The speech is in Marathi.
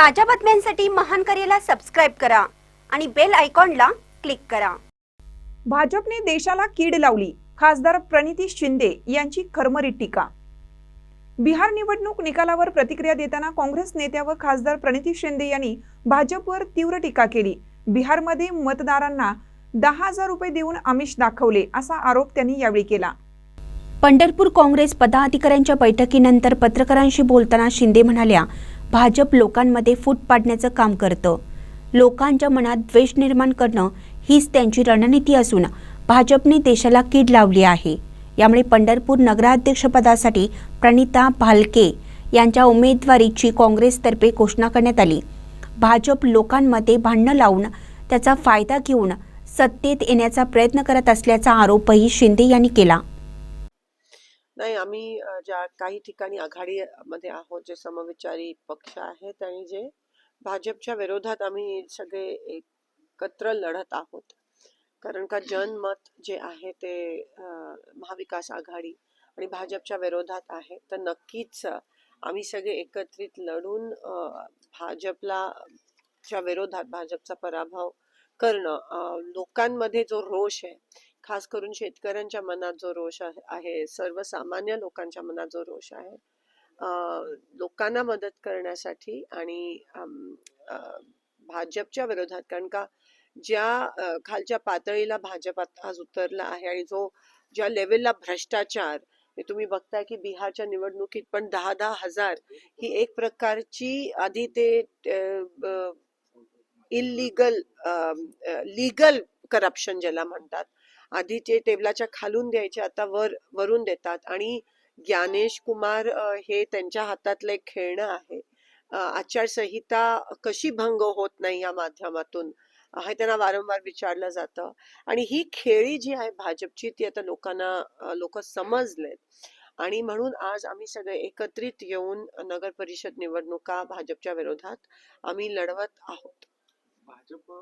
ताज्या बातम्यांसाठी महान करेला सबस्क्राईब करा आणि बेल आयकॉनला क्लिक करा. भाजपने देशाला कीड लावली. खासदार प्रणिती शिंदे यांची खरमरीत टीका. बिहार निवडणूक निकालावर प्रतिक्रिया देताना काँग्रेस नेत्या व खासदार प्रणिती शिंदे यांनी भाजपवर तीव्र टीका केली. बिहारमध्ये मतदारांना दहा हजार रुपये देऊन आमिष दाखवले असा आरोप त्यांनी यावेळी केला. पंढरपूर काँग्रेस पदाधिकाऱ्यांच्या बैठकीनंतर पत्रकारांशी बोलताना शिंदे म्हणाल्या भाजप लोकांमध्ये फूट पाडण्याचं काम करतं. लोकांच्या मनात द्वेष निर्माण करणं हीच त्यांची रणनीती असून भाजपने देशाला कीड लावली आहे. यामुळे पंढरपूर नगराध्यक्षपदासाठी प्रणिता भालके यांच्या उमेदवारीची काँग्रेसतर्फे घोषणा करण्यात आली. भाजप लोकांमध्ये भांडणं लावून त्याचा फायदा घेऊन सत्तेत येण्याचा प्रयत्न करत असल्याचा आरोपही शिंदे यांनी केला. नाही आम्ही ज्या काही ठिकाणी आघाडीमध्ये आहोत जे समविचारी पक्ष आहेत आणि जे भाजपच्या विरोधात आम्ही सगळे एकत्र लढत आहोत. कारण का जनमत जे आहे ते महाविकास आघाडी आणि भाजपच्या विरोधात आहे. तर नक्कीच आम्ही सगळे एकत्रित लढून भाजपला च्या विरोधात भाजपचा पराभव करणं लोकांमध्ये जो रोष आहे खास करून शेतकऱ्यांच्या मनात जो रोष आहे- सर्वसामान्य लोकांच्या मनात जो रोष आहे लोकांना मदत करण्यासाठी आणि भाजपच्या विरोधात. कारण का ज्या खालच्या पातळीला भाजप आज उतरला आहे आणि जो ज्या लेवलला भ्रष्टाचार हे तुम्ही बघताय की बिहारच्या निवडणुकीत पण दहा दहा हजार ही एक प्रकारची आधी ते इलिगल लिगल करप्शन ज्याला म्हणतात आधी ते टेबलाच्या खालून द्यायचे आता वर वरून देतात. आणि ज्ञानेश कुमार हे त्यांच्या हातातलं एक खेळणं आहे. आचारसंहिता कशी भंग होत नाही या माध्यमातून? हे त्यांना वारंवार विचारलं जातं. आणि ही खेळी जी आहे भाजपची ती आता लोकांना लोक समजलेत. आणि म्हणून आज आम्ही सगळे एकत्रित येऊन नगर परिषद निवडणुका भाजपच्या विरोधात आम्ही लढवत आहोत. भाजप